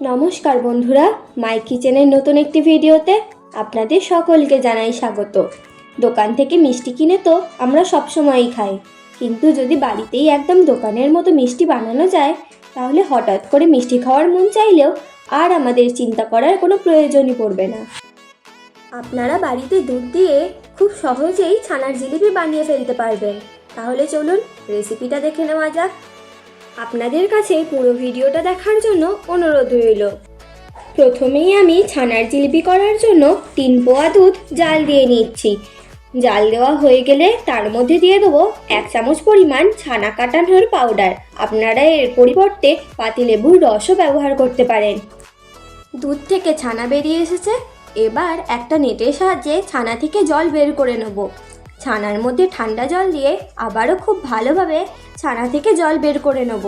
নমস্কার বন্ধুরা, মাই কিচেনের নতুন একটি ভিডিওতে আপনাদের সকলকে জানাই স্বাগত। দোকান থেকে মিষ্টি কিনে তো আমরা সবসময়ই খাই, কিন্তু যদি বাড়িতেই একদম দোকানের মতো মিষ্টি বানানো যায়, তাহলে হঠাৎ করে মিষ্টি খাওয়ার মন চাইলেও আর আমাদের চিন্তা করার কোনো প্রয়োজনই পড়বে না। আপনারা বাড়িতে দুধ দিয়ে খুব সহজেই ছানার জিলিপি বানিয়ে ফেলতে পারবেন। তাহলে চলুন রেসিপিটা দেখে নেওয়া যাক। আপনাদের কাছে পুরো ভিডিওটা দেখার জন্য অনুরোধ রইল। প্রথমেই আমি ছানার জিলিপি করার জন্য তিন পোয়া দুধ জাল দিয়ে নিচ্ছি। জাল দেওয়া হয়ে গেলে তার মধ্যে দিয়ে দেবো এক চামচ পরিমাণ ছানা কাটানোর পাউডার। আপনারা এর পরিবর্তে পাতিলেবুর রসও ব্যবহার করতে পারেন। দুধ থেকে ছানা বেরিয়ে এসেছে। এবার একটা নেটের সাহায্যে ছানা থেকে জল বের করে নেব। ছানার মধ্যে ঠান্ডা জল দিয়ে আবারও খুব ভালোভাবে ছানা থেকে জল বের করে নেব।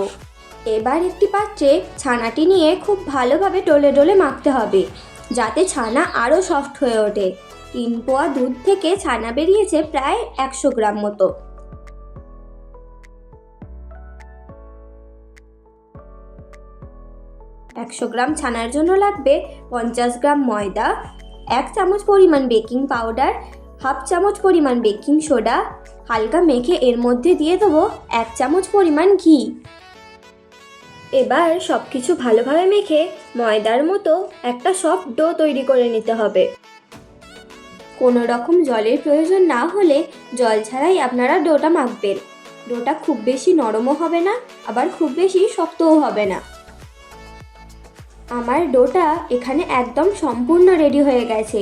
এবার একটি পাত্রে ছানাটি নিয়ে খুব ভালোভাবে ডলে ডলে মাখতে হবে, যাতে ছানা আরও সফট হয়ে ওঠে। তিন পোয়া দুধ থেকে ছানা বেরিয়েছে প্রায় একশো গ্রাম মতো। একশো গ্রাম ছানার জন্য লাগবে পঞ্চাশ গ্রাম ময়দা, এক চামচ পরিমাণ বেকিং পাউডার হাফ চামচ পরিমাণ বেকিং সোডা, হালকা মেখে এর মধ্যে দিয়ে দেবো এক চামচ পরিমাণ ঘি। এবার সব কিছু ভালোভাবে মেখে ময়দার মতো একটা সফট ডো তৈরি করে নিতে হবে। কোনো রকম জলের প্রয়োজন না হলে জল ছাড়াই আপনারা ডোটা মাখবেন। ডোটা খুব বেশি নরমও হবে না, আবার খুব বেশি শক্তও হবে না। আমার ডোটা এখানে একদম সম্পূর্ণ রেডি হয়ে গেছে।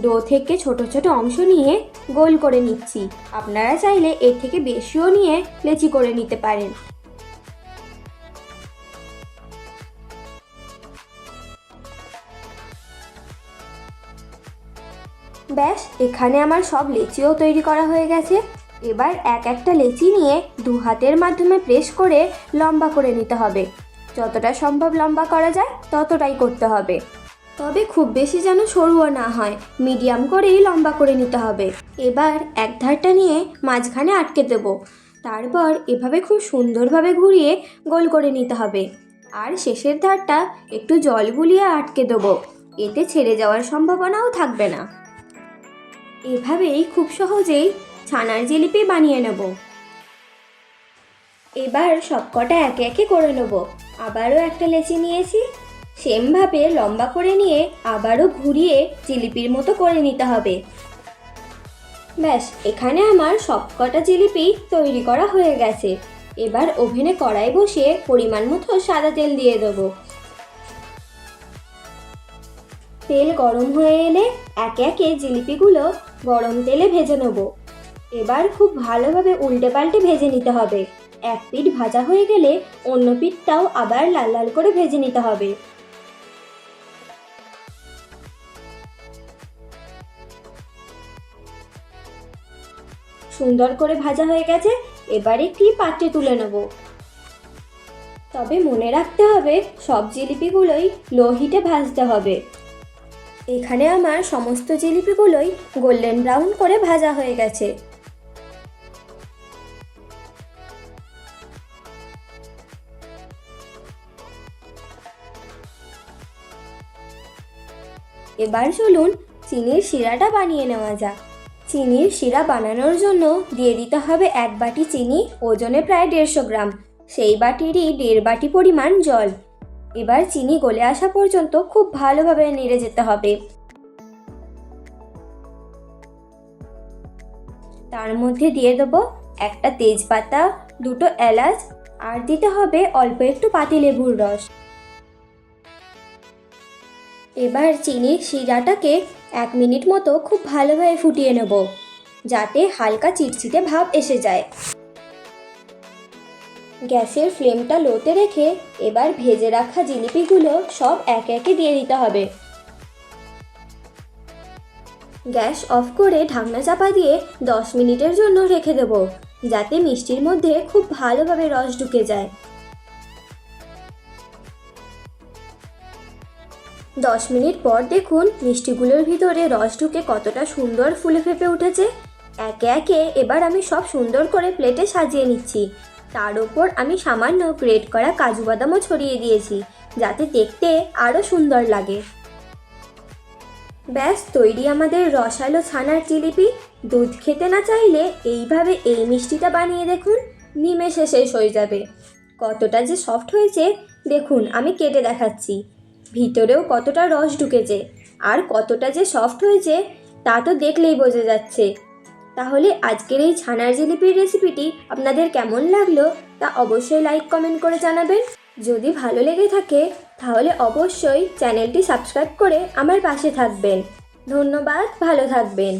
ডো থেকে ছোট ছোট অংশ নিয়ে গোল করে নিচ্ছি। আপনারা চাইলে এর থেকে বেশিও নিয়ে লেচি করে নিতে পারেন। ব্যাস, এখানে আমার সব লেচিও তৈরি করা হয়ে গেছে। এবার এক একটা লেচি নিয়ে দু হাতের মাধ্যমে প্রেস করে লম্বা করে নিতে হবে। যতটা সম্ভব লম্বা করা যায়, ততটাই করতে হবে। তবে খুব বেশি যেন সরুও না হয়, মিডিয়াম করেই লম্বা করে নিতে হবে। এবার এক ধারটা নিয়ে মাঝখানে আটকে দেব। তারপর এভাবে খুব সুন্দরভাবে ঘুরিয়ে গোল করে নিতে হবে। আর শেষের ধারটা একটু জল গুলিয়ে আটকে দেবো। এতে ছেড়ে যাওয়ার সম্ভাবনাও থাকবে না। এভাবেই খুব সহজেই ছানার জিলিপি বানিয়ে নেব। এবার সবকটা একে একে করে নেব। আবারও একটা লেচি নিয়েছি। সেমভাবে লম্বা করে নিয়ে আবারও ঘুরিয়ে জিলিপির মতো করে নিতে হবে। ব্যাস, এখানে আমার সবকটা জিলিপি তৈরি করা হয়ে গেছে। এবার ওভেনে কড়াই বসিয়ে পরিমাণ মতো সাদা তেল দিয়ে দেবো। তেল গরম হয়ে এলে একে একে জিলিপিগুলো গরম তেলে ভেজে নেব। এবার খুব ভালোভাবে উল্টে পাল্টে ভেজে নিতে হবে। এক পিঠ ভাজা হয়ে গেলে অন্য পিঠটাও আবার লাল লাল করে ভেজে নিতে হবে। সুন্দর করে ভাজা হয়ে গেছে, এবার একটি পাত্রে তুলে নেব। তবে মনে রাখতে হবে, সব জিলিপিগুলোই লো হিটে ভাজতে হবে। এখানে আমার সমস্ত জিলিপিগুলোই গোল্ডেন ব্রাউন করে ভাজা হয়ে গেছে। এবার চলুন, চিনির শিরাটা বানিয়ে নেওয়া যাক। চিনির শিরা বানানোর জন্য দিয়ে দিতে হবে এক বাটি চিনি, ওজনে প্রায় দেড়শো গ্রাম। সেই বাটিরই দেড় বাটি পরিমাণ জল। এবার চিনি গলে আসা পর্যন্ত খুব ভালোভাবে নেড়ে যেতে হবে। তার মধ্যে দিয়ে দেবো একটা তেজপাতা, দুটো এলাচ, আর দিতে হবে অল্প একটু পাতিলেবুর রস। এবার চিনির শিরাটাকে এক মিনিট মতো খুব ভালোভাবে ফুটিয়ে নেব, যাতে হালকা চিটচিটে ভাব এসে যায়। গ্যাসের ফ্লেমটা লোতে রেখে এবার ভেজে রাখা জিলিপিগুলো সব একে একে দিয়ে দিতে হবে। গ্যাস অফ করে ঢাকনা চাপা দিয়ে দশ মিনিটের জন্য রেখে দেবো, যাতে মিষ্টির মধ্যে খুব ভালোভাবে রস ঢুকে যায়। দশ মিনিট পর দেখুন মিষ্টিগুলোর ভিতরে রস ঢুকে কতটা সুন্দর ফুলে ফেপে উঠেছে। একে একে এবার আমি সব সুন্দর করে প্লেটে সাজিয়ে নিচ্ছি। তার ওপর আমি সামান্য গ্রেট করা কাজু বাদামও ছড়িয়ে দিয়েছি, যাতে দেখতে আরও সুন্দর লাগে। ব্যাস, তৈরি আমাদের রসালো ছানার জিলিপি। দুধ খেতে না চাইলে এইভাবে এই মিষ্টিটা বানিয়ে দেখুন, নিমেষে শেষ হয়ে যাবে। কতটা যে সফট হয়েছে, দেখুন, আমি কেটে দেখাচ্ছি। ভিতরেও কতটা রস ঢুকেছে আর কতটা যে সফট হয়েছে, তা তো দেখলেই বোঝা যাচ্ছে। তাহলে আজকের এই ছানার জিলিপির রেসিপিটি আপনাদের কেমন লাগল, তা অবশ্যই লাইক কমেন্ট করে জানাবেন। যদি ভালো লেগে থাকে, তাহলে অবশ্যই চ্যানেলটি সাবস্ক্রাইব করে আমার পাশে থাকবেন। ধন্যবাদ, ভালো থাকবেন।